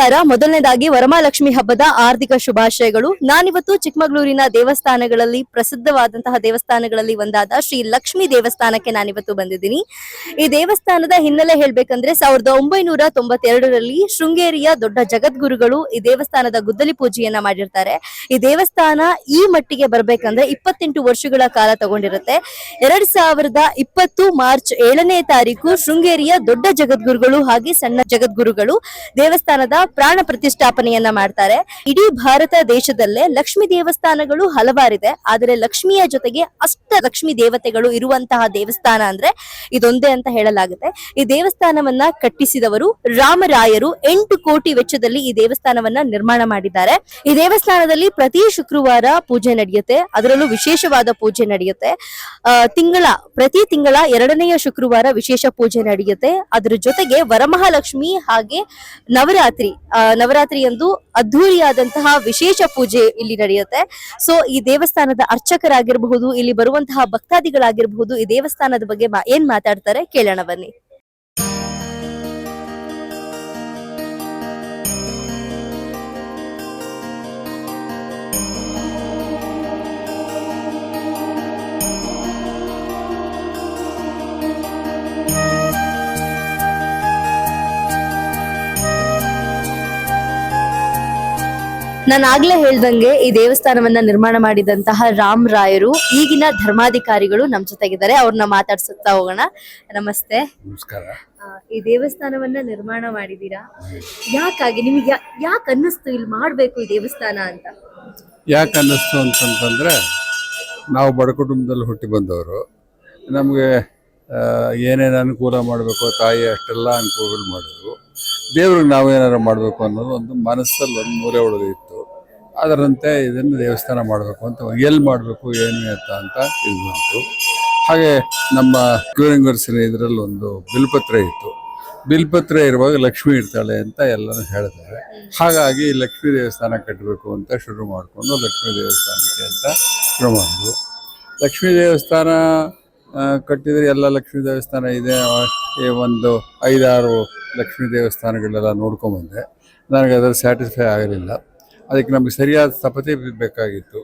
ನಮಸ್ಕಾರ. ಮೊದಲನೇದಾಗಿ ವರಮಹಾಲಕ್ಷ್ಮಿ ಹಬ್ಬದ ಆರ್ಥಿಕ ಶುಭಾಶಯಗಳು. ನಾನಿವತ್ತು ಚಿಕ್ಕಮಗಳೂರಿನ ದೇವಸ್ಥಾನಗಳಲ್ಲಿ, ಪ್ರಸಿದ್ಧವಾದಂತಹ ದೇವಸ್ಥಾನಗಳಲ್ಲಿ ಒಂದಾದ ಶ್ರೀ ಲಕ್ಷ್ಮಿ ದೇವಸ್ಥಾನಕ್ಕೆ ನಾನಿವತ್ತು ಬಂದಿದ್ದೀನಿ. ಈ ದೇವಸ್ಥಾನದ ಹಿನ್ನೆಲೆ ಹೇಳ್ಬೇಕಂದ್ರೆ ಸಾವಿರದ ಒಂಬೈನೂರ ತೊಂಬತ್ತೆರಡರಲ್ಲಿ ಶೃಂಗೇರಿಯ ದೊಡ್ಡ ಜಗದ್ಗುರುಗಳು ಈ ದೇವಸ್ಥಾನದ ಗುದ್ದಲಿ ಪೂಜೆಯನ್ನ ಮಾಡಿರ್ತಾರೆ. ಈ ದೇವಸ್ಥಾನ ಈ ಮಟ್ಟಿಗೆ ಬರ್ಬೇಕಂದ್ರೆ ಇಪ್ಪತ್ತೆಂಟು ವರ್ಷಗಳ ಕಾಲ ತಗೊಂಡಿರುತ್ತೆ. ಎರಡ್ ಸಾವಿರದ ಇಪ್ಪತ್ತು ಮಾರ್ಚ್ ಏಳನೇ ತಾರೀಕು ಶೃಂಗೇರಿಯ ದೊಡ್ಡ ಜಗದ್ಗುರುಗಳು ಹಾಗೆ ಸಣ್ಣ ಜಗದ್ಗುರುಗಳು ದೇವಸ್ಥಾನದ ಪ್ರಾಣ ಪ್ರತಿಷ್ಠಾಪನೆಯನ್ನ ಮಾಡ್ತಾರೆ. ಇಡೀ ಭಾರತ ದೇಶದಲ್ಲೇ ಲಕ್ಷ್ಮಿ ದೇವಸ್ಥಾನಗಳು ಹಲವಾರಿದೆ. ಆದರೆ ಲಕ್ಷ್ಮಿಯ ಜೊತೆಗೆ ಅಷ್ಟ ಲಕ್ಷ್ಮಿ ದೇವತೆಗಳು ಇರುವಂತಹ ದೇವಸ್ಥಾನ ಅಂದ್ರೆ ಇದೊಂದೇ ಅಂತ ಹೇಳಲಾಗುತ್ತೆ. ಈ ದೇವಸ್ಥಾನವನ್ನ ಕಟ್ಟಿಸಿದವರು ರಾಮರಾಯರು. ಎಂಟು ಕೋಟಿ ವೆಚ್ಚದಲ್ಲಿ ಈ ದೇವಸ್ಥಾನವನ್ನ ನಿರ್ಮಾಣ ಮಾಡಿದ್ದಾರೆ. ಈ ದೇವಸ್ಥಾನದಲ್ಲಿ ಪ್ರತಿ ಶುಕ್ರವಾರ ಪೂಜೆ ನಡೆಯುತ್ತೆ. ಅದರಲ್ಲೂ ವಿಶೇಷವಾದ ಪೂಜೆ ನಡೆಯುತ್ತೆ. ತಿಂಗಳ, ಪ್ರತಿ ತಿಂಗಳ ಎರಡನೆಯ ಶುಕ್ರವಾರ ವಿಶೇಷ ಪೂಜೆ ನಡೆಯುತ್ತೆ. ಅದರ ಜೊತೆಗೆ ವರಮಹಾಲಕ್ಷ್ಮಿ ಹಾಗೆ ನವರಾತ್ರಿ ನವರಾತ್ರಿಯಂದು ಅದ್ಧೂರಿಯಾದಂತಹ ವಿಶೇಷ ಪೂಜೆ ಇಲ್ಲಿ ನಡೆಯುತ್ತೆ. ಸೊ ಈ ದೇವಸ್ಥಾನದ ಅರ್ಚಕರಾಗಿರಬಹುದು, ಇಲ್ಲಿ ಬರುವಂತಹ ಭಕ್ತಾದಿಗಳಾಗಿರಬಹುದು, ಈ ದೇವಸ್ಥಾನದ ಬಗ್ಗೆ ಏನ್ ಮಾತಾಡ್ತಾರೆ ಕೇಳೋಣ ಬನ್ನಿ. ನಾನು ಆಗ್ಲೇ ಹೇಳ್ದಂಗೆ ಈ ದೇವಸ್ಥಾನವನ್ನ ನಿರ್ಮಾಣ ಮಾಡಿದಂತಹ ರಾಮ್ ರಾಯರು ಈಗಿನ ಧರ್ಮಾಧಿಕಾರಿಗಳು ನಮ್ ಜೊತೆಗಿದ್ದಾರೆ. ಅವ್ರನ್ನ ಮಾತಾಡ್ಸುತ್ತಾ ಹೋಗೋಣ. ನಮಸ್ತೆ. ನಮಸ್ಕಾರ. ಈ ದೇವಸ್ಥಾನವನ್ನ ನಿರ್ಮಾಣ ಮಾಡಿದೀರಾ? ಯಾಕಾಗಿ ನಿಮಗೆ ಯಾಕೆ ಅನ್ನಿಸ್ತು ಇಲ್ಲಿ ಮಾಡ್ಬೇಕು ಈ ದೇವಸ್ಥಾನ ಅಂತ? ಯಾಕೆ ಅನ್ನಿಸ್ತು ಅಂತಂದ್ರೆ ನಾವು ಬಡ ಕುಟುಂಬದಲ್ಲಿ ಹುಟ್ಟಿ ಬಂದವರು. ನಮಗೆ ಏನೇನು ಅನುಕೂಲ ಮಾಡಬೇಕು ತಾಯಿ ಅಷ್ಟೆಲ್ಲ ಅನುಕೂಲಗಳು ಮಾಡಿದ್ರು. ದೇವ್ರಿಗೆ ನಾವೇನಾರು ಮಾಡಬೇಕು ಅನ್ನೋದು ಒಂದು ಮನಸ್ಸಲ್ಲಿ ಒಂದು ಮೂರೆ ಒಳಗೆ ಇತ್ತು. ಅದರಂತೆ ಇದನ್ನು ದೇವಸ್ಥಾನ ಮಾಡಬೇಕು ಅಂತ, ಎಲ್ಲಿ ಮಾಡಬೇಕು, ಏನು ಅಂತ ಅಂತ ಇದು ಹಾಗೆ ನಮ್ಮ ಕ್ಯೂರಿಂಗರ್ಸಿನ ಇದರಲ್ಲಿ ಒಂದು ಬಿಲ್ಪತ್ರ ಇತ್ತು. ಬಿಲ್ಪತ್ರ ಇರುವಾಗ ಲಕ್ಷ್ಮಿ ಇರ್ತಾಳೆ ಅಂತ ಎಲ್ಲರೂ ಹೇಳ್ತಾರೆ. ಹಾಗಾಗಿ ಲಕ್ಷ್ಮೀ ದೇವಸ್ಥಾನ ಕಟ್ಟಬೇಕು ಅಂತ ಶುರು ಮಾಡಿಕೊಂಡು ಲಕ್ಷ್ಮೀ ದೇವಸ್ಥಾನಕ್ಕೆ ಅಂತ ಶುರು ಮಾಡಿದ್ರು ಲಕ್ಷ್ಮೀ ದೇವಸ್ಥಾನ ಕಟ್ಟಿದರೆ ಎಲ್ಲ ಲಕ್ಷ್ಮೀ ದೇವಸ್ಥಾನ ಇದೆ. ಈ ಒಂದು ಐದಾರು ಲಕ್ಷ್ಮೀ ದೇವಸ್ಥಾನಗಳೆಲ್ಲ ನೋಡ್ಕೊಂಬಂದೆ. ನನಗೆ ಅದರ ಸ್ಯಾಟಿಸ್ಫೈ ಆಗಲಿಲ್ಲ. ಅದಕ್ಕೆ ನಮಗೆ ಸರಿಯಾದ ಸ್ಥಪತಿ ಬೇಕಾಗಿತ್ತು.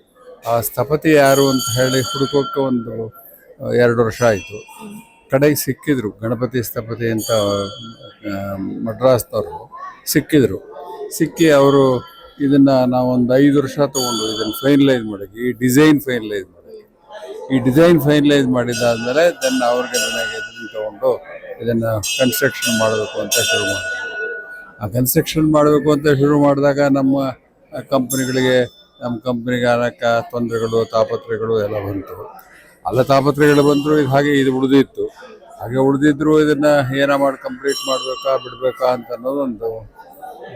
ಆ ಸ್ಥಪತಿ ಯಾರು ಅಂತ ಹೇಳಿ ಹುಡುಕೋಕ್ಕೆ ಒಂದು ಎರಡು ವರ್ಷ ಆಯಿತು. ಕಡೆಗೆ ಸಿಕ್ಕಿದ್ರು. ಗಣಪತಿ ಸ್ಥಪತಿ ಅಂತ ಮಡ್ರಾಸ್ನವರು ಸಿಕ್ಕಿದ್ರು. ಸಿಕ್ಕಿ ಅವರು ಇದನ್ನು ನಾವೊಂದು ಐದು ವರ್ಷ ತೊಗೊಂಡು ಇದನ್ನು ಫೈನಲೈಸ್ ಮಾಡಿದ್ವಿ. ಈ ಡಿಸೈನ್ ಫೈನಲೈಸ್ ಮಾಡಿದ್ವಿ. ಈ ಡಿಸೈನ್ ಫೈನಲೈಸ್ ಮಾಡಿದ್ದಾದಮೇಲೆ ದೆನ್ ಅವ್ರಿಗೆ ನನಗೆ ಇದನ್ನು ತೊಗೊಂಡು ಇದನ್ನು ಕನ್ಸ್ಟ್ರಕ್ಷನ್ ಮಾಡಬೇಕು ಅಂತ ಶುರು ಮಾಡಿದ್ವಿ. ಆ ಕನ್ಸ್ಟ್ರಕ್ಷನ್ ಮಾಡಬೇಕು ಅಂತ ಶುರು ಮಾಡಿದಾಗ ನಮ್ಮ ಕಂಪ್ನಿಗಳಿಗೆ, ನಮ್ಮ ಕಂಪ್ನಿಗೆ ಅನೇಕ ತೊಂದರೆಗಳು ತಾಪತ್ರೆಗಳು ಎಲ್ಲ ಬಂತು. ಅಲ್ಲ ತಾಪತ್ರೆಗಳು ಬಂದರು ಇದು ಹಾಗೆ ಇದು ಉಳಿದಿತ್ತು. ಹಾಗೆ ಉಳಿದಿದ್ರು ಇದನ್ನು ಏನ ಮಾಡಿ ಕಂಪ್ಲೀಟ್ ಮಾಡಬೇಕಾ, ಬಿಡಬೇಕಾ ಅಂತ ಅನ್ನೋದೊಂದು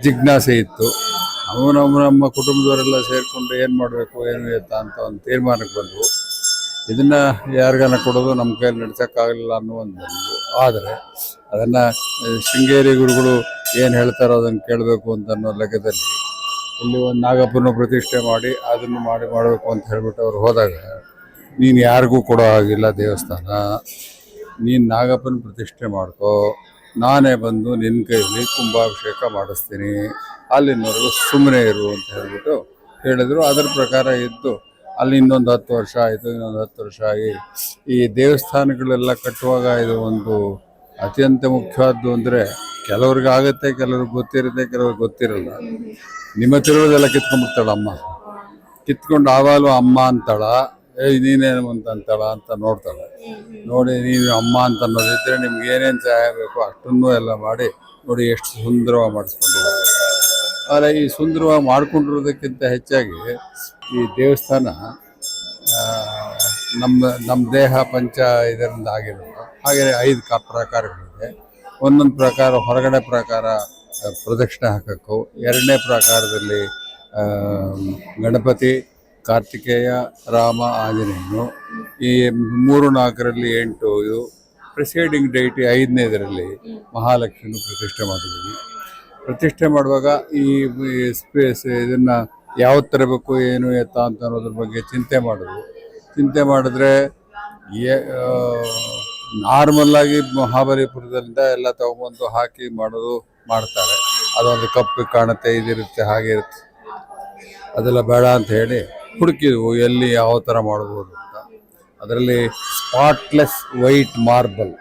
ಜಿಜ್ಞಾಸೆ ಇತ್ತು. ನಾವು ನಮ್ಮ ನಮ್ಮ ಕುಟುಂಬದವರೆಲ್ಲ ಸೇರಿಕೊಂಡು ಏನು ಮಾಡಬೇಕು, ಏನು ಎತ್ತ ಅಂತ ಒಂದು ತೀರ್ಮಾನಕ್ಕೆ ಬಂದವು. ಇದನ್ನು ಯಾರಿಗಾನ ಕೊಡೋದು ನಮ್ಮ ಕೈಯಲ್ಲಿ ನಡೆಸೋಕ್ಕಾಗಲಿಲ್ಲ ಅನ್ನೋ ಒಂದು ಬಂದು ಆದರೆ ಅದನ್ನು ಶೃಂಗೇರಿ ಗುರುಗಳು ಏನು ಹೇಳ್ತಾರೋ ಅದನ್ನು ಕೇಳಬೇಕು ಅಂತ ಅನ್ನೋ ಲೆಕ್ಕದಲ್ಲಿ ಇಲ್ಲಿ ಒಂದು ನಾಗಪ್ಪನ ಪ್ರತಿಷ್ಠೆ ಮಾಡಿ ಅದನ್ನು ಮಾಡಿ ಮಾಡಬೇಕು ಅಂತ ಹೇಳ್ಬಿಟ್ಟು ಅವ್ರು ಹೋದಾಗ, ನೀನು ಯಾರಿಗೂ ಕೊಡೋ ಹಾಗಿಲ್ಲ ದೇವಸ್ಥಾನ, ನೀನು ನಾಗಪ್ಪನ ಪ್ರತಿಷ್ಠೆ ಮಾಡ್ಕೋ, ನಾನೇ ಬಂದು ನಿನ್ನ ಕೈಯಲ್ಲಿ ಕುಂಭಾಭಿಷೇಕ ಮಾಡಿಸ್ತೀನಿ, ಅಲ್ಲಿನವರೆಗೂ ಸುಮ್ಮನೆ ಇರು ಅಂತ ಹೇಳಿಬಿಟ್ಟು ಹೇಳಿದ್ರು. ಅದರ ಪ್ರಕಾರ ಇದ್ದು, ಅಲ್ಲಿ ಇನ್ನೊಂದು ಹತ್ತು ವರ್ಷ ಆಯಿತು, ಇನ್ನೊಂದು ಹತ್ತು ವರ್ಷ ಆಗಿ. ಈ ದೇವಸ್ಥಾನಗಳೆಲ್ಲ ಕಟ್ಟುವಾಗ ಇದು ಒಂದು ಅತ್ಯಂತ ಮುಖ್ಯವಾದ್ದು ಅಂದರೆ ಕೆಲವ್ರಿಗೆ ಆಗುತ್ತೆ ಕೆಲವ್ರಿಗೆ ಗೊತ್ತಿರುತ್ತೆ, ಕೆಲವ್ರಿಗೆ ಗೊತ್ತಿರಲ್ಲ. ನಿಮ್ಮ ತಿರುವುದೆಲ್ಲ ಕಿತ್ಕೊಂಡ್ಬಿಡ್ತಾಳ ಅಮ್ಮ. ಕಿತ್ಕೊಂಡು ಆವಾಗಲೂ ಅಮ್ಮ ಅಂತಾಳ, ಏಯ್, ನೀನೇನು ಅಂತ ಅಂತಾಳ ಅಂತ ನೋಡ್ತಾಳೆ. ನೋಡಿ ನೀವು ಅಮ್ಮ ಅಂತ ಅನ್ನೋದಿದ್ರೆ ನಿಮ್ಗೆ ಏನೇನು ಸಹಾಯ ಬೇಕು ಅಷ್ಟನ್ನು ಎಲ್ಲ ಮಾಡಿ, ನೋಡಿ ಎಷ್ಟು ಸುಂದರವಾಗಿ ಮಾಡಿಸ್ಕೊಂಡಿದ್ದಾರೆ ಆದರೆ ಈ ಸುಂದರವಾಗಿ ಮಾಡ್ಕೊಂಡಿರೋದಕ್ಕಿಂತ ಹೆಚ್ಚಾಗಿ ಈ ದೇವಸ್ಥಾನ ನಮ್ಮ ನಮ್ಮ ದೇಹ ಪಂಚ ಇದರಿಂದ ಆಗಿರೋದು. ಹಾಗೆ ಐದು ಕಾ ಪ್ರಕಾರಗಳಿದೆ ಒಂದೊಂದು ಪ್ರಕಾರ, ಹೊರಗಡೆ ಪ್ರಕಾರ ಪ್ರದಕ್ಷಿಣೆ ಹಾಕಕ್ಕು, ಎರಡನೇ ಪ್ರಕಾರದಲ್ಲಿ ಗಣಪತಿ, ಕಾರ್ತಿಕೇಯ, ರಾಮ, ಆಂಜನೇಯನು, ಈ ಮೂರು ನಾಲ್ಕರಲ್ಲಿ ಎಂಟು, ಇದು ಪ್ರಿಸೈಡಿಂಗ್ ಡೇಟ್ ಐದನೇದರಲ್ಲಿ ಮಹಾಲಕ್ಷ್ಮಿನ ಪ್ರತಿಷ್ಠೆ ಮಾಡಿದ್ದೀವಿ ಪ್ರತಿಷ್ಠೆ ಮಾಡುವಾಗ ಈ ಸ್ಪೇಸ್ ಇದನ್ನು ಯಾವ ತರಬೇಕು ಏನು, ಎತ್ತ ಅಂತ ಅನ್ನೋದ್ರ ಬಗ್ಗೆ ಚಿಂತೆ ಮಾಡೋದು. ಚಿಂತೆ ಮಾಡಿದ್ರೆ ನಾರ್ಮಲ್ ಆಗಿ ಮಹಾಬಲಿಪುರದಿಂದ ಎಲ್ಲ ತಗೊಂಬಂದು ಹಾಕಿ ಮಾಡೋದು ಮಾಡ್ತಾರೆ. ಅದೊಂದು ಕಪ್ಪು ಕಾಣುತ್ತೆ, ಇದಿರುತ್ತೆ, ಹಾಗೆ ಇರುತ್ತೆ. ಅದೆಲ್ಲ ಬೇಡ ಅಂತ ಹೇಳಿ ಹುಡುಕಿದ್ವು, ಎಲ್ಲಿ ಯಾವ ಥರ ಮಾಡ್ಬೋದು ಅಂತ. ಅದರಲ್ಲಿ ಸ್ಪಾಟ್ಲೆಸ್ ವೈಟ್ ಮಾರ್ಬಲ್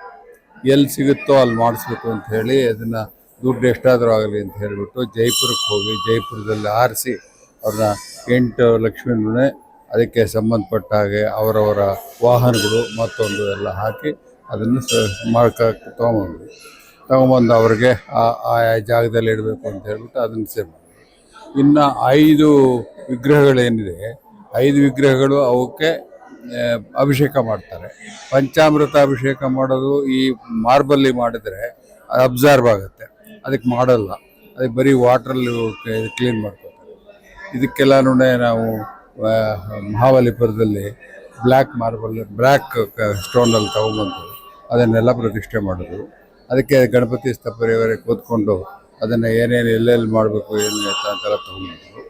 ಎಲ್ಲಿ ಸಿಗುತ್ತೋ ಅಲ್ಲಿ ಮಾಡಿಸ್ಬೇಕು ಅಂತ ಹೇಳಿ ಅದನ್ನು ದುಡ್ಡು ಎಷ್ಟಾದರೂ ಆಗಲಿ ಅಂತ ಹೇಳಿಬಿಟ್ಟು ಜೈಪುರಕ್ಕೆ ಹೋಗಿ ಜೈಪುರದಲ್ಲಿ ಆರಿಸಿ ಅವ್ರನ್ನ ಎಂಟು ಲಕ್ಷ್ಮೀನೇ ಅದಕ್ಕೆ ಸಂಬಂಧಪಟ್ಟ ಹಾಗೆ ಅವರವರ ವಾಹನಗಳು ಮತ್ತೊಂದು ಎಲ್ಲ ಹಾಕಿ ಅದನ್ನು ಮಾಡ್ಕ ತೊಗೊಂಬಂದ್ವಿ. ತೊಗೊಂಬಂದು ಅವ್ರಿಗೆ ಆ ಆಯಾ ಜಾಗದಲ್ಲಿ ಇಡಬೇಕು ಅಂತ ಹೇಳ್ಬಿಟ್ಟು ಅದನ್ನು ಸೇವ್ ಇನ್ನು ಐದು ವಿಗ್ರಹಗಳೇನಿದೆ, ಐದು ವಿಗ್ರಹಗಳು ಅವಕ್ಕೆ ಅಭಿಷೇಕ ಮಾಡ್ತಾರೆ. ಪಂಚಾಮೃತ ಅಭಿಷೇಕ ಮಾಡೋದು ಈ ಮಾರ್ಬಲ್ಲಿ ಮಾಡಿದರೆ ಅದು ಅಬ್ಸರ್ವ್ ಆಗುತ್ತೆ. ಅದಕ್ಕೆ ಮಾಡಲ್ಲ. ಅದಕ್ಕೆ ಬರೀ ವಾಟ್ರಲ್ಲಿ ಕ್ಲೀನ್ ಮಾಡ್ಕೋತಾರೆ. ಇದಕ್ಕೆಲ್ಲನೂ ನಾವು ಮಹಾಬಲಿಪುರದಲ್ಲಿ ಬ್ಲ್ಯಾಕ್ ಮಾರ್ಬಲ್, ಬ್ಲ್ಯಾಕ್ ಸ್ಟೋನಲ್ಲಿ ತೊಗೊಂಬಂದು ಅದನ್ನೆಲ್ಲ ಪ್ರತಿಷ್ಠೆ ಮಾಡಿದ್ರು. ಅದಕ್ಕೆ ಗಣಪತಿ ಸ್ಥಪರಿಯವರೇ ಕೂತ್ಕೊಂಡು ಅದನ್ನು ಏನೇನು ಎಲ್ಲೆಲ್ಲಿ ಮಾಡಬೇಕು, ಏನು ಅಂತೆಲ್ಲ ತೊಗೊಂಬಂದರು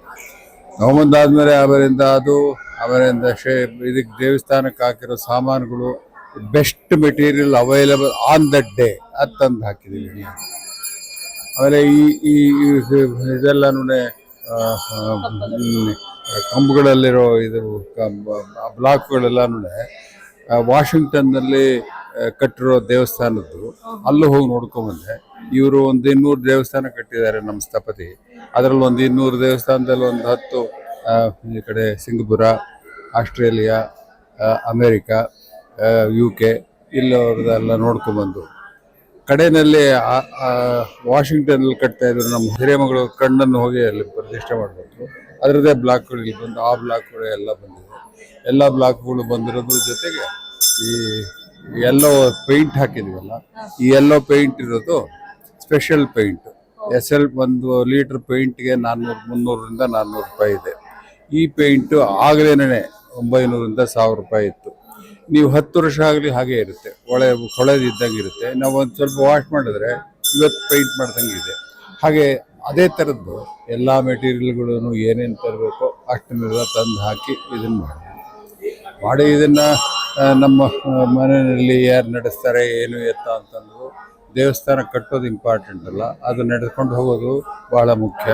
ತೊಗೊಂಬಂದಾದ್ಮೇಲೆ ಅವರಿಂದ ಅದು, ಅವರಿಂದ ಶೇ, ಇದಕ್ಕೆ ದೇವಸ್ಥಾನಕ್ಕೆ ಹಾಕಿರೋ ಸಾಮಾನುಗಳು best material available on that day ಅದು ತಂದು ಹಾಕಿದ್ದೀವಿ ಆಮೇಲೆ ಈ, ಈ- ಇದೆಲ್ಲನೂ ಕಂಬಗಳಲ್ಲಿರೋ ಇದು ಬ್ಲಾಕ್ಗಳೆಲ್ಲನೂ ವಾಷಿಂಗ್ಟನ್ನಲ್ಲಿ ಕಟ್ಟಿರೋ ದೇವಸ್ಥಾನದ್ದು, ಅಲ್ಲೂ ಹೋಗಿ ನೋಡ್ಕೊಂಬಂದೆ ಇವರು ಒಂದು ಇನ್ನೂರು ದೇವಸ್ಥಾನ ಕಟ್ಟಿದ್ದಾರೆ ನಮ್ಮ ಸ್ಥಪತಿ. ಅದರಲ್ಲಿ ಒಂದು ಇನ್ನೂರು ದೇವಸ್ಥಾನದಲ್ಲಿ ಒಂದು ಹತ್ತು ಈ ಕಡೆ Singapore, Australia America U K ಇಲ್ಲವ್ರದ್ದೆಲ್ಲ ನೋಡ್ಕೊಂಬಂದು ಕಡೆಯಲ್ಲಿ ವಾಷಿಂಗ್ಟನ್ನಲ್ಲಿ ಕಟ್ತಾ ಇದ್ರು ನಮ್ಮ ಹಿರೇಮಗಳು ಕಣ್ಣನ್ನು ಹೋಗಿ ಅಲ್ಲಿ ಪ್ರತಿಷ್ಠೆ ಮಾಡಬೇಕು ಅದರದ್ದೇ ಬ್ಲಾಕ್ಗಳಿಗೆ ಬಂದು, ಆ ಬ್ಲಾಕ್ಗಳು ಎಲ್ಲ ಬಂದಿದೆ. ಎಲ್ಲ ಬ್ಲಾಕ್ಗಳು ಬಂದಿರೋದ್ರ ಜೊತೆಗೆ ಈ ಎಲ್ಲೋ ಪೇಂಟ್ ಹಾಕಿದೀವಲ್ಲ, ಈ ಎಲ್ಲೋ ಪೇಂಟ್ ಇರೋದು ಸ್ಪೆಷಲ್ ಪೇಂಟ್ ಎಸ್ ಎಲ್ ಒಂದು ಲೀಟ್ರ್ ಪೇಂಟ್ಗೆ ನಾನ್ನೂರು, ಮುನ್ನೂರರಿಂದ ನಾನ್ನೂರು ರೂಪಾಯಿ ಇದೆ. ಈ ಪೇಂಟು ಆಗಲೇನೇ ಒಂಬೈನೂರಿಂದ ಸಾವಿರ ರೂಪಾಯಿ ಇತ್ತು. ನೀವು ಹತ್ತು ವರ್ಷ ಆಗಲಿ ಹಾಗೆ ಇರುತ್ತೆ. ಒಳೆ ಹೊಳೆದಿದ್ದಂಗೆ ಇರುತ್ತೆ. ನಾವು ಒಂದು ಸ್ವಲ್ಪ ವಾಶ್ ಮಾಡಿದ್ರೆ ಇವತ್ತು ಪೇಂಟ್ ಮಾಡ್ದಂಗೆ ಇದೆ. ಹಾಗೆ ಅದೇ ಥರದ್ದು ಎಲ್ಲ ಮೆಟೀರಿಯಲ್ಗಳನ್ನು ಏನೇನು ತರಬೇಕು ಅಷ್ಟನ್ನೆಲ್ಲ ತಂದು ಹಾಕಿ ಇದನ್ನು ಮಾಡಿ. ಮಾಡಿ ಇದನ್ನು ನಮ್ಮ ಮನೆಯಲ್ಲಿ ಯಾರು ನಡೆಸ್ತಾರೆ, ಏನು ಎತ್ತ ಅಂತಂದ್ರು ದೇವಸ್ಥಾನ ಕಟ್ಟೋದು ಇಂಪಾರ್ಟೆಂಟ್ ಅಲ್ಲ. ಅದು ನಡೆದುಕೊಂಡು ಹೋಗೋದು ಬಹಳ ಮುಖ್ಯ.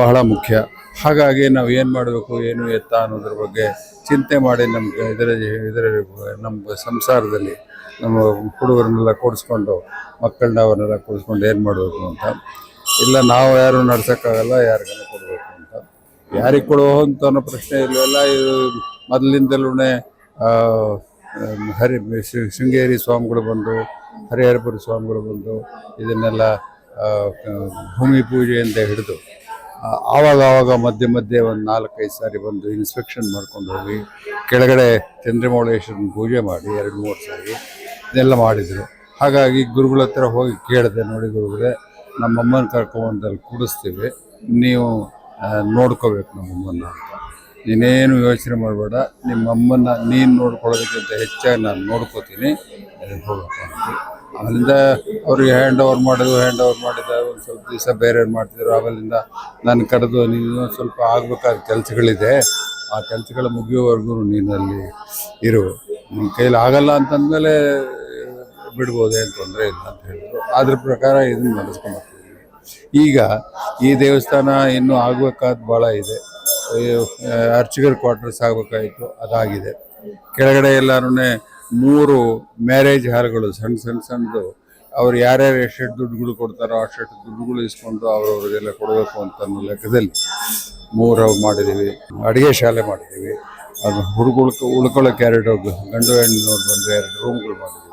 ಬಹಳ ಮುಖ್ಯ. ಹಾಗಾಗಿ ನಾವು ಏನು ಮಾಡಬೇಕು, ಏನು ಎತ್ತ ಅನ್ನೋದ್ರ ಬಗ್ಗೆ ಚಿಂತೆ ಮಾಡಿ ನಮ್ಗೆ ಇದರ ಇದರ ನಮ್ಮ ಸಂಸಾರದಲ್ಲಿ ನಮ್ಮ ಹುಡುಗರನ್ನೆಲ್ಲ ಕೂಡಿಸ್ಕೊಂಡು ಮಕ್ಕಳನ್ನ ಅವ್ರನ್ನೆಲ್ಲ ಕೂಡಿಸ್ಕೊಂಡು ಏನು ಮಾಡಬೇಕು ಅಂತ ಇಲ್ಲ, ನಾವು ಯಾರು ನಡ್ಸೋಕ್ಕಾಗಲ್ಲ ಯಾರಿಗಾನ ಕೊಡಬೇಕು ಅಂತ. ಯಾರಿಗೆ ಕೊಡುವ ಅಂತ ಅನ್ನೋ ಪ್ರಶ್ನೆ ಇಲ್ವಲ್ಲ, ಇದು ಮೊದಲಿಂದಲೂ ಹರಿ ಶೃಂಗೇರಿ ಸ್ವಾಮಿಗಳು ಬಂದು, ಹರಿಹರಪುರ ಸ್ವಾಮಿಗಳು ಬಂದು ಇದನ್ನೆಲ್ಲ ಭೂಮಿ ಪೂಜೆಯಿಂದ ಹಿಡಿದು ಆವಾಗ ಆವಾಗ ಮಧ್ಯೆ ಮಧ್ಯೆ ಒಂದು ನಾಲ್ಕೈದು ಸಾರಿ ಬಂದು ಇನ್ಸ್ಪೆಕ್ಷನ್ ಮಾಡ್ಕೊಂಡು ಹೋಗಿ, ಕೆಳಗಡೆ ಚಂದ್ರಮೌಳೇಶ್ವರನ ಪೂಜೆ ಮಾಡಿ, ಎರಡು ಮೂರು ಸಾರಿ ಇದೆಲ್ಲ ಮಾಡಿದರು. ಹಾಗಾಗಿ ಗುರುಗಳ ಹತ್ರ ಹೋಗಿ ಕೇಳಿದೆ ನೋಡಿ ಗುರುಗಳೇ. ನಮ್ಮಮ್ಮನ ಕರ್ಕೊಂಬಂದು ಅಲ್ಲಿ ಕೂಡಿಸ್ತೀವಿ. ನೀವು ನೋಡ್ಕೋಬೇಕು ನಮ್ಮಮ್ಮನ್ನ ಅಂತ. ನೀನೇನು ಯೋಚನೆ ಮಾಡಬೇಡ. ನಿಮ್ಮಮ್ಮನ ನೀನು ನೋಡ್ಕೊಳ್ಳೋದಕ್ಕಿಂತ ಹೆಚ್ಚಾಗಿ ನಾನು ನೋಡ್ಕೋತೀನಿ. ಹೋಗಬೇಕು ಆಮೇಲಿಂದ ಅವ್ರಿಗೆ ಹ್ಯಾಂಡ್ ಓವರ್ ಮಾಡಿದ್ರು ಹ್ಯಾಂಡ್ ಓವರ್ ಮಾಡಿದ ಒಂದು ಸ್ವಲ್ಪ ದಿವಸ ಬೇರೆ ಮಾಡ್ತಿದ್ರು. ಆಮೇಲಿಂದ ನಾನು ಕರೆದು ನೀನು ಸ್ವಲ್ಪ ಆಗಬೇಕಾದ ಕೆಲಸಗಳಿದೆ. ಆ ಕೆಲಸಗಳು ಮುಗಿಯೋವರೆಗೂ ನೀನಲ್ಲಿ ಇರು. ನಿನ್ನ ಕೈಲಿ ಆಗಲ್ಲ ಅಂತಂದಮೇಲೆ ಬಿಡ್ಬೋದು ಏನು ತೊಂದರೆ ಇಲ್ಲ ಅಂತ ಹೇಳಿದ್ರು. ಅದ್ರ ಪ್ರಕಾರ ಇದನ್ನು ನಡೆಸ್ಕೊಂಡು ಈಗ ಈ ದೇವಸ್ಥಾನ ಇನ್ನೂ ಆಗಬೇಕಾದ ಭಾಳ ಇದೆ. ಅರ್ಚಕರ್ ಕ್ವಾರ್ಟರ್ಸ್ ಆಗಬೇಕಾಯಿತು, ಅದಾಗಿದೆ. ಕೆಳಗಡೆ ಎಲ್ಲರೂ ಮೂರು ಮ್ಯಾರೇಜ್ ಹಾಲ್ಗಳು ಸಣ್ಣ ಸಣ್ಣ ಸಣ್ಣದು ಅವ್ರು ಯಾರ್ಯಾರು ಎಷ್ಟೆಷ್ಟು ದುಡ್ಡುಗಳು ಕೊಡ್ತಾರೋ ಅಷ್ಟೆಷ್ಟು ದುಡ್ಡುಗಳು ಇಸ್ಕೊಂಡು ಅವ್ರವ್ರಿಗೆಲ್ಲ ಕೊಡಬೇಕು ಅಂತ ಅನ್ನೋ ಲೆಕ್ಕದಲ್ಲಿ ಮೂರು ಮಾಡಿದ್ದೀವಿ. ಅಡುಗೆ ಶಾಲೆ ಮಾಡಿದ್ದೀವಿ. ಅದು ಹುಡುಗ ಉಳ್ಕೊಳ್ಳೋಕೆ ಎರಡು, ಗಂಡು ಹೆಣ್ಣು ನೋಡಿ ಬಂದರೆ ಎರಡು ರೂಮ್ಗಳು ಮಾಡಿದ್ದೀವಿ.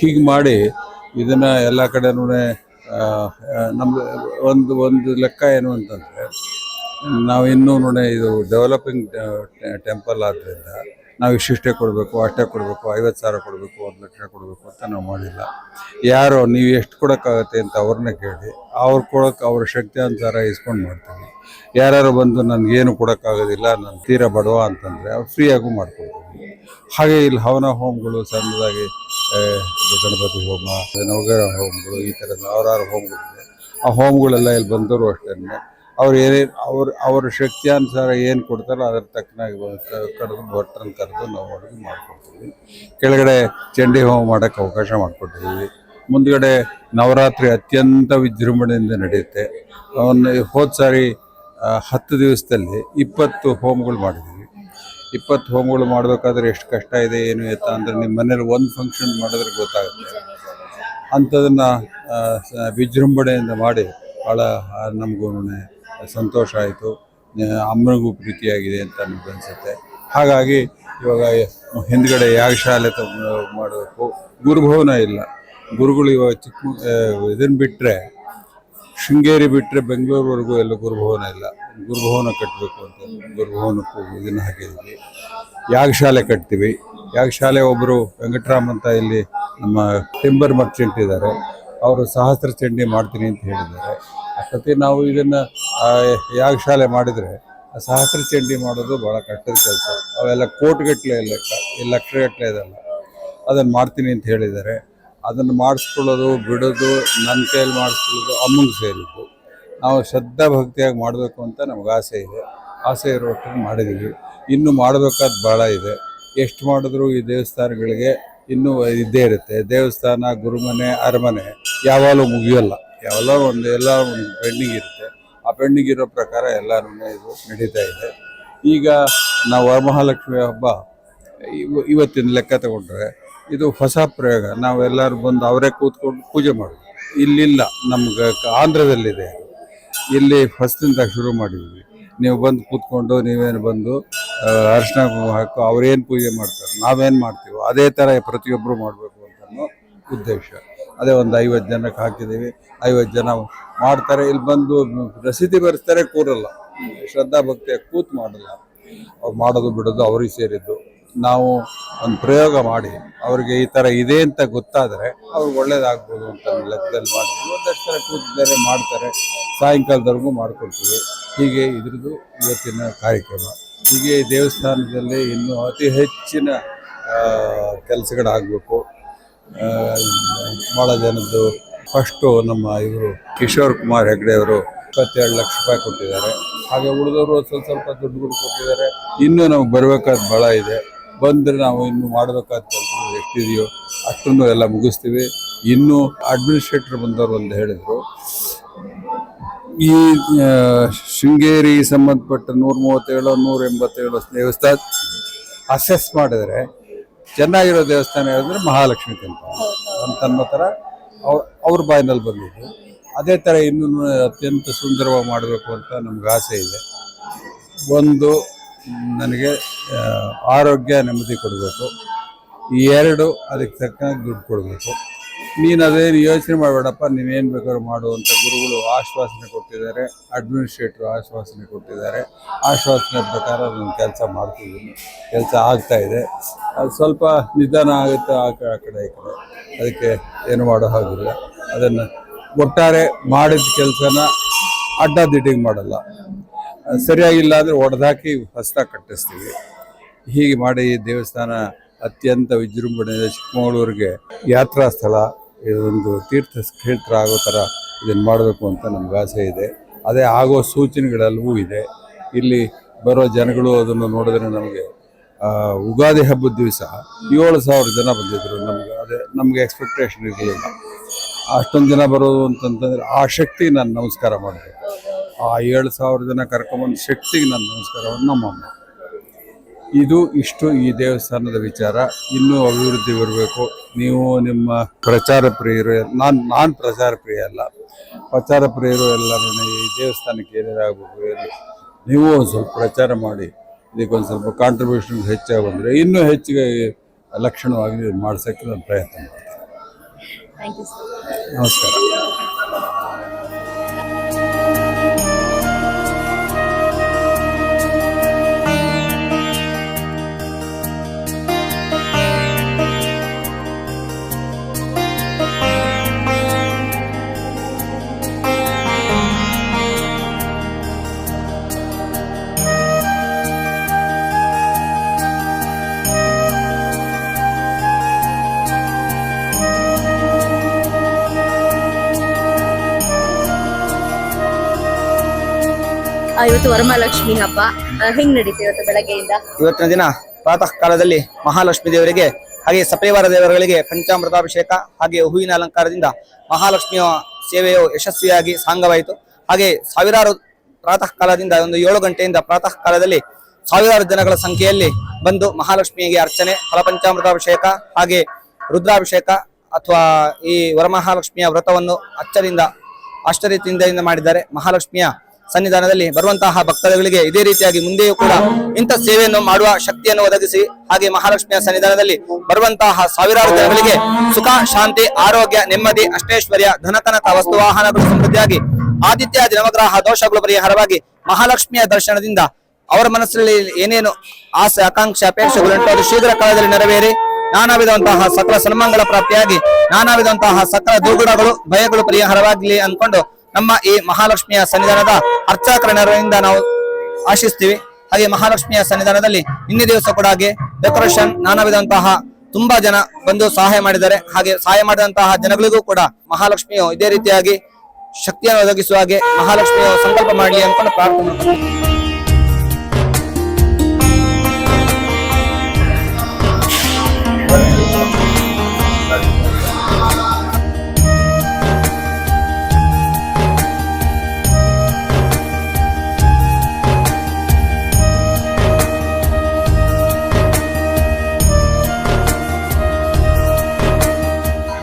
ಹೀಗೆ ಮಾಡಿ ಇದನ್ನ ಎಲ್ಲ ಕಡೆನೂ ನಮ್ಮ ಒಂದು ಒಂದು ಲೆಕ್ಕ ಏನು ಅಂತಂದರೆ, ನಾವು ಇನ್ನೂ ಇದು ಡೆವಲಪಿಂಗ್ ಟೆಂಪಲ್ ಆದ್ದರಿಂದ ನಾವು ಇಷ್ಟಿಷ್ಟೇ ಕೊಡಬೇಕು, ಅಷ್ಟೇ ಕೊಡಬೇಕು, ಐವತ್ತು ಸಾವಿರ ಕೊಡಬೇಕು, ಒಂದು ಲಕ್ಷ ಕೊಡಬೇಕು ಅಂತ ನಾವು ಮಾಡಿಲ್ಲ. ಯಾರೋ, ನೀವು ಎಷ್ಟು ಕೊಡೋಕ್ಕಾಗತ್ತೆ ಅಂತ ಅವ್ರನ್ನ ಕೇಳಿ, ಅವ್ರು ಕೊಡೋಕೆ ಅವ್ರ ಶಕ್ತಿ ಅನುಸಾರ ಇಸ್ಕೊಂಡು ಮಾಡ್ತೀವಿ. ಯಾರ್ಯಾರು ಬಂದು ನನಗೇನು ಕೊಡೋಕ್ಕಾಗೋದಿಲ್ಲ, ನಾನು ತೀರಾ ಬಡವ ಅಂತಂದರೆ ಅವ್ರು ಫ್ರೀಯಾಗೂ ಮಾಡ್ಕೊಡ್ತೀವಿ ಹಾಗೆ ಇಲ್ಲಿ ಹವನ ಹೋಮ್ಗಳು ಸಣ್ಣದಾಗಿ ಗಣಪತಿ ಹೋಮ ನವಗ್ರಹ ಹೋಮಗಳು, ಈ ಥರ ಸಾವಿರಾರು ಹೋಮಗಳಿದೆ. ಆ ಹೋಮ್ಗಳೆಲ್ಲ ಇಲ್ಲಿ ಬಂದರು ಅಷ್ಟೇ ಅವ್ರು ಏನೇನು, ಅವ್ರ ಅವ್ರ ಶಕ್ತಿಯಾನುಸಾರ ಏನು ಕೊಡ್ತಾರೋ ಅದ್ರ ತಕ್ಕನಾಗಿ ಕರೆದು ಭಟ್ರನ್ನ ಕರೆದು ನಾವು ಅಡುಗೆ ಮಾಡಿಕೊಡ್ತೀವಿ. ಕೆಳಗಡೆ ಚಂಡಿ ಹೋಮ ಮಾಡೋಕ್ಕೆ ಅವಕಾಶ ಮಾಡಿಕೊಟ್ಟಿದ್ದೀವಿ. ಮುಂದ್ಗಡೆ ನವರಾತ್ರಿ ಅತ್ಯಂತ ವಿಜೃಂಭಣೆಯಿಂದ ನಡೆಯುತ್ತೆ. ಅವನ್ನ ಹೋದ ಸಾರಿ ಹತ್ತು ದಿವಸದಲ್ಲಿ ಇಪ್ಪತ್ತು ಹೋಮ್ಗಳು ಮಾಡಿದ್ವಿ ಇಪ್ಪತ್ತು ಹೋಮಗಳು ಮಾಡಬೇಕಾದ್ರೆ ಎಷ್ಟು ಕಷ್ಟ ಇದೆ, ಏನು ಎತ್ತ ಅಂದರೆ ನಿಮ್ಮ ಮನೇಲಿ ಒಂದು ಫಂಕ್ಷನ್ ಮಾಡಿದ್ರೆ ಗೊತ್ತಾಗುತ್ತೆ. ಅಂಥದನ್ನು ವಿಜೃಂಭಣೆಯಿಂದ ಮಾಡಿ ಭಾಳ ನಮಗೂ ಸಂತೋಷ ಆಯಿತು. ಅಮ್ಮನಿಗೂ ಪ್ರೀತಿಯಾಗಿದೆ ಅಂತ ನಮ್ಗೆ ಅನಿಸುತ್ತೆ. ಹಾಗಾಗಿ ಇವಾಗ ಹಿಂದ್ಗಡೆ ಯಾಗಶಾಲೆ ಮಾಡಬೇಕು. ಗುರುಭವನ ಇಲ್ಲ. ಗುರುಗಳು ಇವಾಗ ಚಿಕ್ಕ ಇದನ್ನು ಬಿಟ್ಟರೆ ಶೃಂಗೇರಿ ಬಿಟ್ಟರೆ ಬೆಂಗಳೂರುವರೆಗೂ ಎಲ್ಲ ಗುರುಭವನ ಇಲ್ಲ. ಗುರುಭವನ ಕಟ್ಟಬೇಕು ಅಂತ ಗುರುಭವನಕ್ಕೂ ಇದನ್ನು ಹಾಕಿದ್ವಿ. ಯಾಗಶಾಲೆ ಕಟ್ತೀವಿ. ಯಾಗಶಾಲೆ ಒಬ್ಬರು ವೆಂಕಟರಾಮ್ ಅಂತ ಇಲ್ಲಿ ನಮ್ಮ ಟಿಂಬರ್ ಮರ್ಚೆಂಟ್ ಇದ್ದಾರೆ. ಅವರು ಸಹಸ್ರ ಚಂಡಿ ಮಾಡ್ತೀನಿ ಅಂತ ಹೇಳಿದ್ದಾರೆ. ಅಷ್ಟೊತ್ತಿ ನಾವು ಇದನ್ನು ಯಾಗಶಾಲೆ ಮಾಡಿದರೆ ಆ ಸಹಸ್ರ ಚಂಡಿ ಮಾಡೋದು ಭಾಳ ಕಷ್ಟದ ಕೆಲಸ. ಅವೆಲ್ಲ ಕೋಟ್ಗಟ್ಟಲೆ ಈ ಲಕ್ಷಗಟ್ಟಲೆ ಇದಲ್ಲ. ಅದನ್ನು ಮಾಡ್ತೀನಿ ಅಂತ ಹೇಳಿದ್ದಾರೆ. ಅದನ್ನು ಮಾಡಿಸ್ಕೊಳ್ಳೋದು, ಬಿಡೋದು, ನನ್ನ ಕೈಯಲ್ಲಿ ಮಾಡಿಸ್ಕೊಳ್ಳೋದು, ಅಮ್ಮಂಗೆ ಸೇರಿದ್ದು. ನಾವು ಶ್ರದ್ಧಾ ಭಕ್ತಿಯಾಗಿ ಮಾಡಬೇಕು ಅಂತ ನಮ್ಗೆ ಆಸೆ ಇದೆ. ಆಸೆ ಇರೋಷ್ಟು ಮಾಡಿದ್ದೀವಿ. ಇನ್ನು ಮಾಡಬೇಕಾದ ಭಾಳ ಇದೆ. ಎಷ್ಟು ಮಾಡಿದ್ರೂ ಈ ದೇವಸ್ಥಾನಗಳಿಗೆ ಇನ್ನೂ ಇದ್ದೇ ಇರುತ್ತೆ. ದೇವಸ್ಥಾನ, ಗುರುಮನೆ, ಅರಮನೆ ಯಾವಾಗಲೂ ಮುಗಿಯೋಲ್ಲ. ಯಾವಾಗ ಒಂದು ಎಲ್ಲ ಒಂದು ಪೆಂಡಿಂಗ್ ಇರುತ್ತೆ. ಆ ಪೆಂಡಿಂಗ್ ಇರೋ ಪ್ರಕಾರ ಎಲ್ಲರೂ ಇದು ನಡೀತಾ ಇದೆ. ಈಗ ನಾವು ವರಮಹಾಲಕ್ಷ್ಮಿ ಹಬ್ಬ ಇವ- ಇವತ್ತಿನ ಲೆಕ್ಕ ತಗೊಂಡ್ರೆ ಇದು ಹೊಸ ಪ್ರಯೋಗ. ನಾವೆಲ್ಲರೂ ಬಂದು ಅವರೇ ಕೂತ್ಕೊಂಡು ಪೂಜೆ ಮಾಡೋದು. ಇಲ್ಲಿಲ್ಲ, ನಮ್ಗೆ ಆಂಧ್ರದಲ್ಲಿದೆ. ಇಲ್ಲಿ ಫಸ್ಟಿಂದ ಶುರು ಮಾಡಿದ್ವಿ. ನೀವು ಬಂದು ಕೂತ್ಕೊಂಡು, ನೀವೇನು ಬಂದು ಅರ್ಶಿನ ಹಾಕು ಅವ್ರೇನು ಪೂಜೆ ಮಾಡ್ತಾರೆ, ನಾವೇನು ಮಾಡ್ತೀವೋ, ಅದೇ ಥರ ಪ್ರತಿಯೊಬ್ಬರು ಮಾಡಬೇಕು ಅಂತ ಉದ್ದೇಶ. ಅದೇ ಒಂದು ಐವತ್ತು ಜನಕ್ಕೆ ಹಾಕಿದ್ದೀವಿ. ಐವತ್ತು ಜನ ಮಾಡ್ತಾರೆ. ಇಲ್ಲಿ ಬಂದು ರಸೀದಿ ಬರೆಸ್ತಾರೆ, ಕೂರಲ್ಲ. ಶ್ರದ್ಧಾ ಭಕ್ತಿಯ ಕೂತ್ ಮಾಡಲ್ಲ. ಅವ್ರು ಮಾಡೋದು ಬಿಡೋದು ಅವ್ರಿಗೆ ಸೇರಿದ್ದು. ನಾವು ಒಂದು ಪ್ರಯೋಗ ಮಾಡಿ, ಅವ್ರಿಗೆ ಈ ಥರ ಇದೆ ಅಂತ ಗೊತ್ತಾದರೆ ಅವ್ರಿಗೆ ಒಳ್ಳೇದಾಗ್ಬೋದು ಅಂತ ಲೆಕ್ಕದಲ್ಲಿ ಮಾಡ್ತೀವಿ ಒಂದಷ್ಟು ಥರ ಕೂತಿದ್ದಾರೆ ಮಾಡ್ತಾರೆ, ಸಾಯಂಕಾಲದವರೆಗೂ ಮಾಡ್ಕೊಳ್ತೀವಿ. ಹೀಗೆ ಇದ್ರದ್ದು ಇವತ್ತಿನ ಕಾರ್ಯಕ್ರಮ. ಹೀಗೆ ದೇವಸ್ಥಾನದಲ್ಲಿ ಇನ್ನೂ ಅತಿ ಹೆಚ್ಚಿನ ಕೆಲಸಗಳಾಗಬೇಕು. ಭಾಳ ಜನದ್ದು ಫಸ್ಟು ನಮ್ಮ ಇವರು ಕಿಶೋರ್ ಕುಮಾರ್ ಹೆಗ್ಡೆ ಅವರು ಇಪ್ಪತ್ತೇಳು ಲಕ್ಷ ರೂಪಾಯಿ ಕೊಟ್ಟಿದ್ದಾರೆ. ಹಾಗೆ ಉಳಿದವರು ಸ್ವಲ್ಪ ಸ್ವಲ್ಪ ದುಡ್ಡುಗಳು ಕೊಟ್ಟಿದ್ದಾರೆ. ಇನ್ನೂ ನಮ್ಗೆ ಬರಬೇಕಾದ ಭಾಳ ಇದೆ. ಬಂದರೆ ನಾವು ಇನ್ನು ಮಾಡಬೇಕಾದ ಎಷ್ಟಿದೆಯೋ ಅಷ್ಟನ್ನು ಎಲ್ಲ ಮುಗಿಸ್ತೀವಿ. ಇನ್ನೂ ಅಡ್ಮಿನಿಸ್ಟ್ರೇಟರ್ ಬಂದವರು ಒಂದು ಹೇಳಿದರು, ಈ ಶೃಂಗೇರಿ ಸಂಬಂಧಪಟ್ಟ ನೂರ ಮೂವತ್ತೇಳು, ನೂರ ಎಂಬತ್ತೇಳು ದೇವಸ್ಥಾನ ಅಸೆಸ್ ಮಾಡಿದರೆ ಚೆನ್ನಾಗಿರೋ ದೇವಸ್ಥಾನ ಹೇಳಿದ್ರೆ ಮಹಾಲಕ್ಷ್ಮಿ ಟೆಂಪಲ್ ಅಂತ ಅನ್ನೋ ಥರ ಅವ್ರ ಅವ್ರ ಬಾಯಿನಲ್ಲಿ ಬಂದಿದ್ದು ಅದೇ ಥರ ಇನ್ನೂ ಅತ್ಯಂತ ಸುಂದರವಾಗಿ ಮಾಡಬೇಕು ಅಂತ ನಮ್ಗೆ ಆಸೆ ಇದೆ. ಒಂದು ನನಗೆ ಆರೋಗ್ಯ ನೆಮ್ಮದಿ ಕೊಡಬೇಕು. ಈ ಎರಡು ಅದಕ್ಕೆ ತಕ್ಕಂಗೆ ದುಡ್ಡು ಕೊಡಬೇಕು. ನೀನು ಅದೇನು ಯೋಚನೆ ಮಾಡಬೇಡಪ್ಪ, ನೀನೇನು ಬೇಕಾದ್ರೂ ಮಾಡು ಅಂತ ಗುರುಗಳು ಆಶ್ವಾಸನೆ ಕೊಟ್ಟಿದ್ದಾರೆ ಅಡ್ಮಿನಿಸ್ಟ್ರೇಟ್ರು ಆಶ್ವಾಸನೆ ಕೊಟ್ಟಿದ್ದಾರೆ. ಆಶ್ವಾಸನೆ ಪ್ರಕಾರ ನಾನು ಕೆಲಸ ಮಾಡ್ತಿದ್ದೀನಿ. ಕೆಲಸ ಆಗ್ತಾ ಇದೆ. ಅದು ಸ್ವಲ್ಪ ನಿಧಾನ ಆಗುತ್ತೆ ಆ ಕಡೆ ಆ ಕಡೆ, ಈ ಕಡೆ. ಅದಕ್ಕೆ ಏನು ಮಾಡೋ ಹಾಗಿಲ್ಲ. ಅದನ್ನು ಒಟ್ಟಾರೆ ಮಾಡಿದ ಕೆಲಸನ ಅಡ್ಡದಿಡ್ಡಿಗೆ ಮಾಡಲ್ಲ. ಅದು ಸರಿಯಾಗಿಲ್ಲ ಅಂದರೆ ಹೊಡೆದಾಕಿ ಹಸ್ತ ಕಟ್ಟಿಸ್ತೀವಿ. ಹೀಗೆ ಮಾಡಿ ದೇವಸ್ಥಾನ ಅತ್ಯಂತ ವಿಜೃಂಭಣೆಯಿಂದ ಚಿಕ್ಕಮಗಳೂರಿಗೆ ಯಾತ್ರಾ ಸ್ಥಳ, ಇದೊಂದು ತೀರ್ಥ ಕ್ಷೇತ್ರ ಆಗೋ ಥರ ಇದನ್ನು ಮಾಡಬೇಕು ಅಂತ ನಮ್ಗೆ ಆಸೆ ಇದೆ. ಅದೇ ಆಗೋ ಸೂಚನೆಗಳೆಲ್ಲವೂ ಇದೆ. ಇಲ್ಲಿ ಬರೋ ಜನಗಳು ಅದನ್ನು ನೋಡಿದ್ರೆ ನಮಗೆ ಉಗಾದಿ ಹಬ್ಬದ ದಿವಸ ಏಳು ಸಾವಿರ ಜನ ಬಂದಿದ್ದರು ನಮ್ಗೆ. ಅದೇ ನಮಗೆ ಎಕ್ಸ್ಪೆಕ್ಟೇಷನ್ ಇರಲಿಲ್ಲ. ಅಷ್ಟೊಂದು ಜನ ಬರೋದು ಅಂತಂತಂದರೆ ಆ ಶಕ್ತಿ ನಾನು ನಮಸ್ಕಾರ ಮಾಡಬೇಕು. ಆ ಏಳು ಸಾವಿರ ಜನ ಕರ್ಕೊಂಬಂದು ಶಕ್ತಿಗೆ ನನ್ನ ನಮಸ್ಕಾರವನ್ನು ನಮ್ಮಮ್ಮ. ಇದು ಇಷ್ಟು ಈ ದೇವಸ್ಥಾನದ ವಿಚಾರ. ಇನ್ನೂ ಅಭಿವೃದ್ಧಿ ಬರಬೇಕು. ನೀವು ನಿಮ್ಮ ಪ್ರಚಾರ ಪ್ರಿಯರು ನಾನು ನಾನು ಪ್ರಚಾರ ಪ್ರಿಯ ಅಲ್ಲ. ಪ್ರಚಾರ ಪ್ರಿಯರು ಎಲ್ಲರೂ ಈ ದೇವಸ್ಥಾನಕ್ಕೆ ಏನೇನಾಗಬೇಕು ಏನು ನೀವು ಒಂದು ಸ್ವಲ್ಪ ಪ್ರಚಾರ ಮಾಡಿ. ಇದಕ್ಕೊಂದು ಸ್ವಲ್ಪ ಕಾಂಟ್ರಿಬ್ಯೂಷನ್ ಹೆಚ್ಚಾಗಿ ಬಂದರೆ ಇನ್ನೂ ಹೆಚ್ಚಿಗೆ ಲಕ್ಷಣವಾಗಿ ಮಾಡ್ಸೋಕ್ಕೆ ನಾನು ಪ್ರಯತ್ನ ಮಾಡ್ತೀನಿ. ನಮಸ್ಕಾರ. ಇವತ್ತು ವರಮಹಾಲಕ್ಷ್ಮಿ ಹಬ್ಬ. ಹೆಂಗ್ ನಡೀತು ಇವತ್ತು ಬೆಳಗ್ಗೆಯಿಂದ? ಇವತ್ತಿನ ದಿನ ಪ್ರಾತಃ ಕಾಲದಲ್ಲಿ ಮಹಾಲಕ್ಷ್ಮಿ ದೇವರಿಗೆ ಹಾಗೆ ಸಪರಿವಾರ ದೇವರುಗಳಿಗೆ ಪಂಚಾಮೃತಾಭಿಷೇಕ ಹಾಗೆ ಹೂವಿನ ಅಲಂಕಾರದಿಂದ ಮಹಾಲಕ್ಷ್ಮಿಯ ಸೇವೆಯು ಯಶಸ್ವಿಯಾಗಿ ಸಾಂಗವಾಯಿತು. ಹಾಗೆ ಸಾವಿರಾರು ಪ್ರಾತಃ ಕಾಲದಿಂದ ಒಂದು ಏಳು ಗಂಟೆಯಿಂದ ಪ್ರಾತಃ ಕಾಲದಲ್ಲಿ ಸಾವಿರಾರು ಜನಗಳ ಸಂಖ್ಯೆಯಲ್ಲಿ ಬಂದು ಮಹಾಲಕ್ಷ್ಮಿಗೆ ಅರ್ಚನೆ, ಫಲಪಂಚಾಮೃತಾಭಿಷೇಕ ಹಾಗೆ ರುದ್ರಾಭಿಷೇಕ ಅಥವಾ ಈ ವರಮಹಾಲಕ್ಷ್ಮಿಯ ವ್ರತವನ್ನು ಅಚ್ಚರಿಂದ ಆಶ್ಚರ್ಯದಿಂದ ಮಾಡಿದ್ದಾರೆ. ಮಹಾಲಕ್ಷ್ಮಿಯ ಸನ್ನಿಧಾನದಲ್ಲಿ ಬರುವಂತಹ ಭಕ್ತಾದಿಗಳಿಗೆ ಇದೇ ರೀತಿಯಾಗಿ ಮುಂದೆಯೂ ಕೂಡ ಇಂಥ ಸೇವೆಯನ್ನು ಮಾಡುವ ಶಕ್ತಿಯನ್ನು ಒದಗಿಸಿ ಹಾಗೆ ಮಹಾಲಕ್ಷ್ಮಿಯ ಸನ್ನಿಧಾನದಲ್ಲಿ ಬರುವಂತಹ ಸಾವಿರಾರು ಜನಗಳಿಗೆ ಸುಖ, ಶಾಂತಿ, ಆರೋಗ್ಯ, ನೆಮ್ಮದಿ, ಅಷ್ಟೈಶ್ವರ್ಯ ಧನಕನಕ ವಸ್ತುವಾಹನಗಳು ಸಮೃದ್ಧಿಯಾಗಿ ಆದಿತ್ಯ ನವಗ್ರಹ ದೋಷಗಳು ಪರಿಹಾರವಾಗಿ ಮಹಾಲಕ್ಷ್ಮಿಯ ದರ್ಶನದಿಂದ ಅವರ ಮನಸ್ಸಿನಲ್ಲಿ ಏನೇನು ಆಸೆ, ಆಕಾಂಕ್ಷೆ, ಅಪೇಕ್ಷೆಗಳುಂಟು ಅದು ಶೀಘ್ರ ಕಾಲದಲ್ಲಿ ನೆರವೇರಿ ನಾನಾ ವಿಧವಂತಹ ಸಕಲ ಸನ್ಮಂಗಳ ಪ್ರಾಪ್ತಿಯಾಗಿ ನಾನಾ ವಿಧವಂತಹ ಸಕಲ ದುರ್ಗುಣಗಳು, ಭಯಗಳು ಪರಿಹಾರವಾಗಲಿ ಅನ್ಕೊಂಡು ನಮ್ಮ ಈ ಮಹಾಲಕ್ಷ್ಮಿಯ ಸನ್ನಿಧಾನದ ಅರ್ಚಕರಣರಿಂದ ನಾವು ಆಶಿಸ್ತೀವಿ. ಹಾಗೆ ಮಹಾಲಕ್ಷ್ಮಿಯ ಸನ್ನಿಧಾನದಲ್ಲಿ ನಿನ್ನೆ ದಿವಸ ಕೂಡ ಹಾಗೆ ಡೆಕೋರೇಷನ್ ನಾನಾ ವಿಧಂತಹ ತುಂಬಾ ಜನ ಬಂದು ಸಹಾಯ ಮಾಡಿದ್ದಾರೆ. ಹಾಗೆ ಸಹಾಯ ಮಾಡಿದಂತಹ ಜನಗಳಿಗೂ ಕೂಡ ಮಹಾಲಕ್ಷ್ಮಿಯು ಇದೇ ರೀತಿಯಾಗಿ ಶಕ್ತಿಯನ್ನು ಒದಗಿಸುವ ಹಾಗೆ ಮಹಾಲಕ್ಷ್ಮಿಯು ಸಂಕಲ್ಪ ಮಾಡಲಿ ಅಂತ ಪ್ರಾರ್ಥನೆ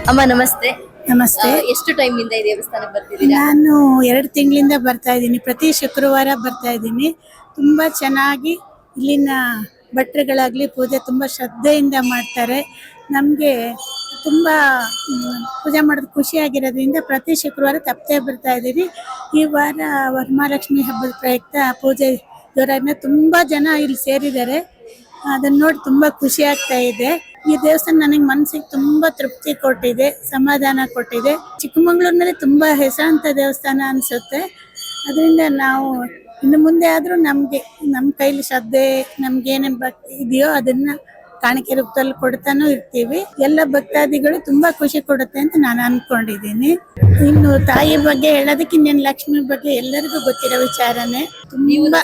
ಅಮ್ಮ ನಮಸ್ತೆ. ನಮಸ್ತೆ. ಎಷ್ಟು ಟೈಮ್ ಇಂದ ಈ ದೇವಸ್ಥಾನಕ್ಕೆ ಬರ್ತಿದ್ದೀರಾ? ನಾನು ಎರಡು ತಿಂಗಳಿಂದ ಬರ್ತಾ ಇದ್ದೀನಿ. ಪ್ರತಿ ಶುಕ್ರವಾರ ಬರ್ತಾ ಇದ್ದೀನಿ. ತುಂಬ ಚೆನ್ನಾಗಿ ಇಲ್ಲಿನ ಭಟ್ರುಗಳಾಗಲಿ ಪೂಜೆ ತುಂಬ ಶ್ರದ್ಧೆಯಿಂದ ಮಾಡ್ತಾರೆ. ನಮಗೆ ತುಂಬ ಪೂಜೆ ಮಾಡೋದು ಖುಷಿಯಾಗಿರೋದ್ರಿಂದ ಪ್ರತಿ ಶುಕ್ರವಾರ ತಪ್ಪದೆ ಬರ್ತಾ ಇದ್ದೀನಿ ಈ ವಾರ ವರಮಹಾಲಕ್ಷ್ಮಿ ಹಬ್ಬದ ಪ್ರಯುಕ್ತ ಪೂಜೆ ಜೋರಾದ್ಮೇಲೆ ತುಂಬ ಜನ ಇಲ್ಲಿ ಸೇರಿದ್ದಾರೆ. ಅದನ್ನ ನೋಡಿ ತುಂಬಾ ಖುಷಿ ಆಗ್ತಾ ಇದೆ. ಈ ದೇವಸ್ಥಾನ ನನಗೆ ಮನಸ್ಸಿಗೆ ತುಂಬಾ ತೃಪ್ತಿ ಕೊಟ್ಟಿದೆ ಸಮಾಧಾನ ಕೊಟ್ಟಿದೆ. ಚಿಕ್ಕಮಂಗ್ಳೂರಿನಲ್ಲಿ ತುಂಬಾ ಹೆಸರಾಂತ ದೇವಸ್ಥಾನ ಅನ್ಸುತ್ತೆ. ಅದರಿಂದ ನಾವು ಇನ್ನು ಮುಂದೆ ಆದ್ರೂ ನಮ್ಗೆ ನಮ್ಮ ಕೈಲಿ ಶ್ರದ್ಧೆ ನಮ್ಗೆ ಏನೇನ್ ಭಕ್ತಿ ಇದೆಯೋ ಅದನ್ನ ಕಾಣಿಕೆ ರೂಪದಲ್ಲಿ ಕೊಡ್ತಾನೂ ಇರ್ತೀವಿ. ಎಲ್ಲ ಭಕ್ತಾದಿಗಳು ತುಂಬಾ ಖುಷಿ ಕೊಡುತ್ತೆ ಅಂತ ನಾನು ಅನ್ಕೊಂಡಿದ್ದೀನಿ. ಇನ್ನು ತಾಯಿ ಬಗ್ಗೆ ಹೇಳೋದಕ್ಕೆ ಇನ್ನೇನು ಲಕ್ಷ್ಮಿ ಬಗ್ಗೆ ಎಲ್ಲರಿಗೂ ಗೊತ್ತಿರೋ ವಿಚಾರನೇ. ತುಂಬಾ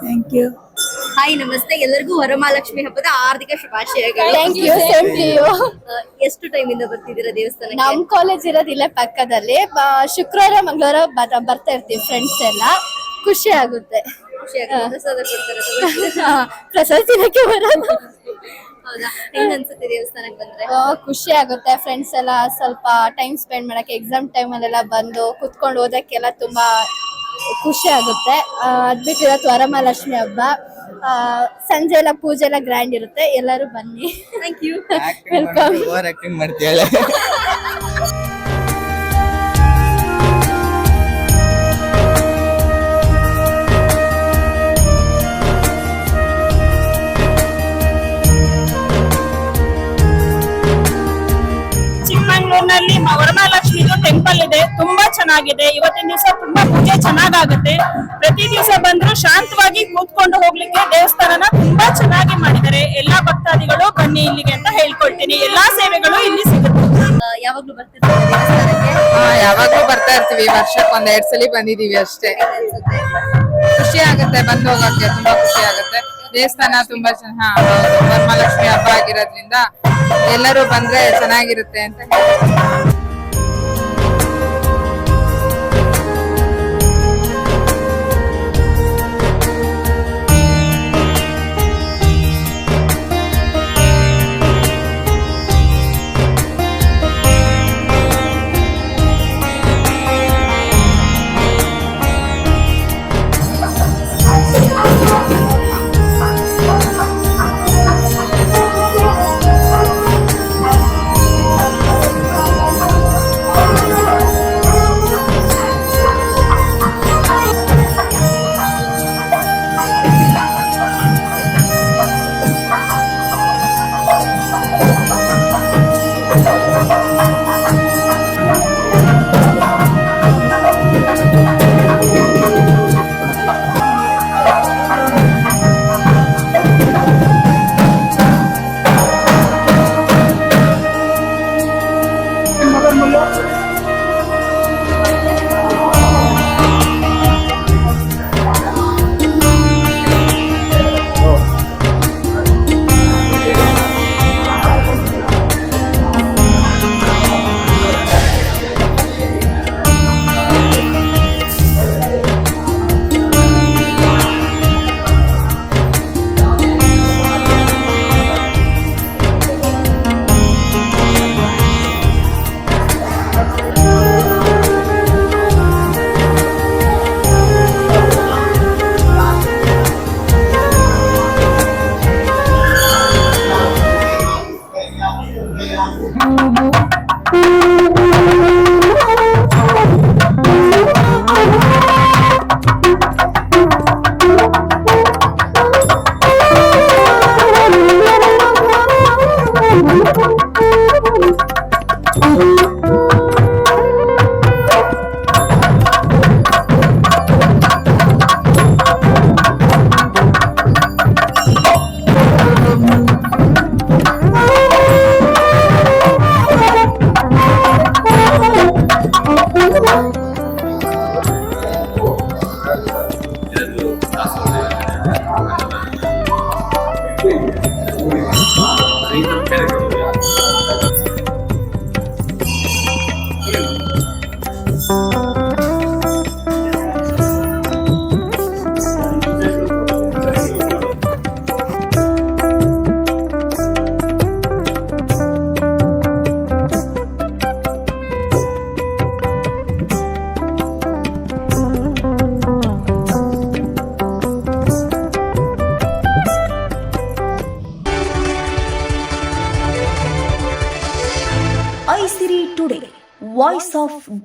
ಥ್ಯಾಂಕ್ ಯು ಹಾಯ್ ನಮಸ್ತೆ. ಎಲ್ಲರಿಗೂ ವರಮಹಾಲಕ್ಷ್ಮಿ ಹಬ್ಬದ ಆರ್ಥಿಕ ಶುಭಾಶಯಗಳು. Thank you. ಆ, ಎಷ್ಟು ಟೈಮ್ ಇಂದ ಬರ್ತಿದ್ದೀರಾ ದೇವಸ್ಥಾನ ನಮ್ ಕಾಲೇಜ್ ಇರೋದಿಲ್ಲ ಇಲ್ಲೇ ಪಕ್ಕದಲ್ಲಿ. ಬ- ಶುಕ್ರವಾರ ಮಂಗಳವಾರ ಬರ- ಬರ್ತಾ ಇರ್ತೀವಿ ಫ್ರೆಂಡ್ಸ್ ಎಲ್ಲ. ಖುಷಿ ಆಗುತ್ತೆ. ಪ್ರಸಾದ ಕೊಡ್ತಾರೆ ಹಾ, ಪ್ರಸಾದ ತಿನ್ನಕ್ಕೆ ಬರೋದು ಹೌದಾ? ಹೆಂಗ್ ಅನ್ಸುತ್ತೆ ದೇವಸ್ಥಾನಕ್ಕೆ ಬಂದ್ರೆ? ಆ, ಖುಷಿ ಆಗುತ್ತೆ. ಫ್ರೆಂಡ್ಸ್ ಎಲ್ಲ ಸ್ವಲ್ಪ ಟೈಮ್ ಸ್ಪೆಂಡ್ ಮಾಡಕ್ಕೆ ಎಕ್ಸಾಮ್ ಟೈಮ್ ಅಲ್ಲೆಲ್ಲ ಬಂದು ಕುತ್ಕೊಂಡು ಓದಕ್ಕೆಲ್ಲ ತುಂಬಾ ಖುಷಿ ಆಗುತ್ತೆ. ಆ, ಅದ್ ಬಿಟ್ಟು ಇವತ್ತು ವರಮಹಾಲಕ್ಷ್ಮಿ ಹಬ್ಬ. ಸಂಜೆ ಎಲ್ಲ ಪೂಜೆ ಎಲ್ಲ ಗ್ರ್ಯಾಂಡ್ ಇರುತ್ತೆ. ಎಲ್ಲರೂ ಬನ್ನಿ. Thank you welcome over acting ಮಾಡ್ತೀಯಲ್ಲ. ಚಿಕ್ಕಮಂಗ್ಳೂರ್ನಲ್ಲಿ ವರಮಹಾಲಕ್ಷ್ಮಿದು ಟೆಂಪಲ್ ಇದೆ. ತುಂಬಾ ಚೆನ್ನಾಗಿದೆ. ಇವತ್ತಿನ ದಿವಸ ತುಂಬಾ ಪೂಜೆ ಚೆನ್ನಾಗಾಗುತ್ತೆ. ದಿವಸ ಬಂದ್ರು ಶಾಂತವಾಗಿ ಕೂತ್ಕೊಂಡು ಹೋಗ್ಲಿಕ್ಕೆ ದೇವಸ್ಥಾನನ ತುಂಬಾ ಚೆನ್ನಾಗಿ ಮಾಡಿದ್ದಾರೆ. ಎಲ್ಲಾ ಭಕ್ತಾದಿಗಳು ಬನ್ನಿ ಇಲ್ಲಿಗೆ ಅಂತ ಹೇಳ್ಕೊಳ್ತೀನಿ. ಎಲ್ಲಾ ಸೇವೆಗಳು ಇಲ್ಲಿ ಸಿಗುತ್ತೆ. ಯಾವಾಗ್ಲೂ ದೇವಸ್ಥಾನಕ್ಕೆ? ಬರ್ತಾ ಇರ್ತೀವಿ. ವರ್ಷಕ್ಕೆ ಒಂದ್ ಎರಡ್ ಸಲ ಬಂದಿದೀವಿ ಅಷ್ಟೇ. ಖುಷಿ ಆಗುತ್ತೆ ಬಂದು ಹೋಗಕ್ಕೆ ತುಂಬಾ ಖುಷಿ ಆಗುತ್ತೆ. ದೇವಸ್ಥಾನ ತುಂಬಾ ಚೆನ್ನ ಹಾ ಹೌದು. ವರಮಹಾಲಕ್ಷ್ಮಿ ಹಬ್ಬ ಆಗಿರೋದ್ರಿಂದ ಎಲ್ಲರೂ ಬಂದ್ರೆ ಚೆನ್ನಾಗಿರುತ್ತೆ ಅಂತ ಹೇಳ್ತೀನಿ.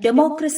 democracy.